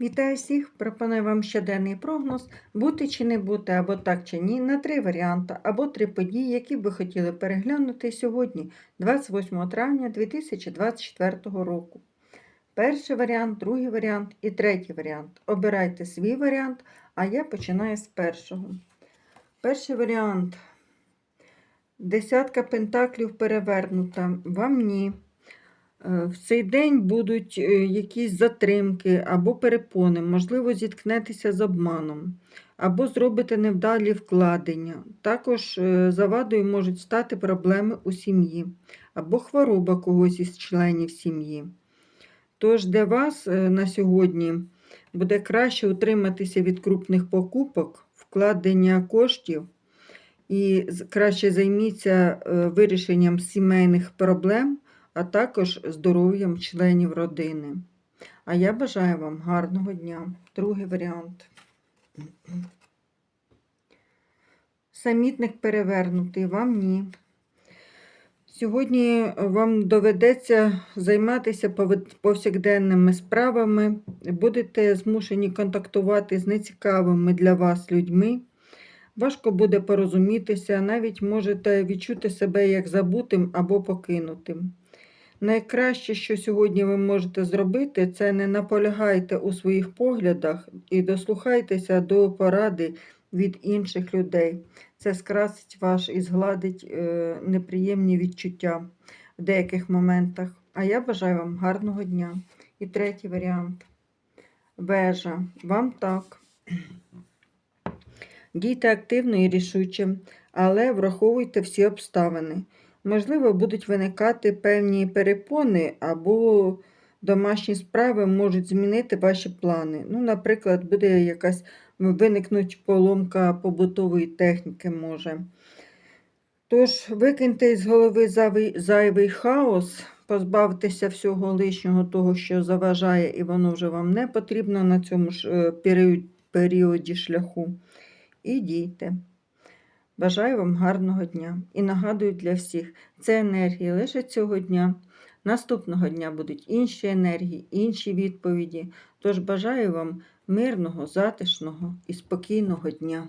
Вітаю всіх! Пропоную вам щоденний прогноз бути чи не бути, або так чи ні, на три варіанти, або три події, які ви хотіли переглянути сьогодні, 28 травня 2024 року. Перший варіант, другий варіант і третій варіант. Обирайте свій варіант, а я починаю з першого. Перший варіант. Десятка пентаклів перевернута. Вам ні. Е, В цей день будуть е, якісь затримки або перепони, можливо, зіткнетеся з обманом, або зробите невдалі вкладення. Також е, завадою можуть стати проблеми у сім'ї, або хвороба когось із членів сім'ї. Тож для вас на сьогодні буде краще утриматися від крупних покупок, вкладення коштів і краще займіться вирішенням сімейних проблем а також здоров'ям членів родини. А я бажаю вам гарного дня. Другий варіант. Самітник перевернутий, вам ні. Сьогодні вам доведеться займатися повсякденними справами, будете змушені контактувати з нецікавими для вас людьми. Важко буде порозумітися, навіть можете відчути себе як забутим або покинутим. Найкраще, що сьогодні ви можете зробити, це не наполягайте у своїх поглядах і дослухайтеся до поради від інших людей. Це скрасить ваш і згладить е, неприємні відчуття в деяких моментах. А я бажаю вам гарного дня. І третій варіант. Вежа. Вам так. Дійте активно і рішуче, але враховуйте всі обставини. Можливо, будуть виникати певні перепони або домашні справи можуть змінити ваші плани. Ну, наприклад, буде якась виникнуть поломка побутової техніки може. Тож, викиньте з голови зайвий, хаос, позбавтеся всього лишнього того, що заважає, і воно вже вам не потрібно на цьому ж е, періоді шляху. І дійте. Бажаю вам гарного дня і нагадую для всіх, це енергії лише цього дня. Наступного дня будуть інші енергії, інші відповіді. Тож бажаю вам мирного, затишного і спокійного дня.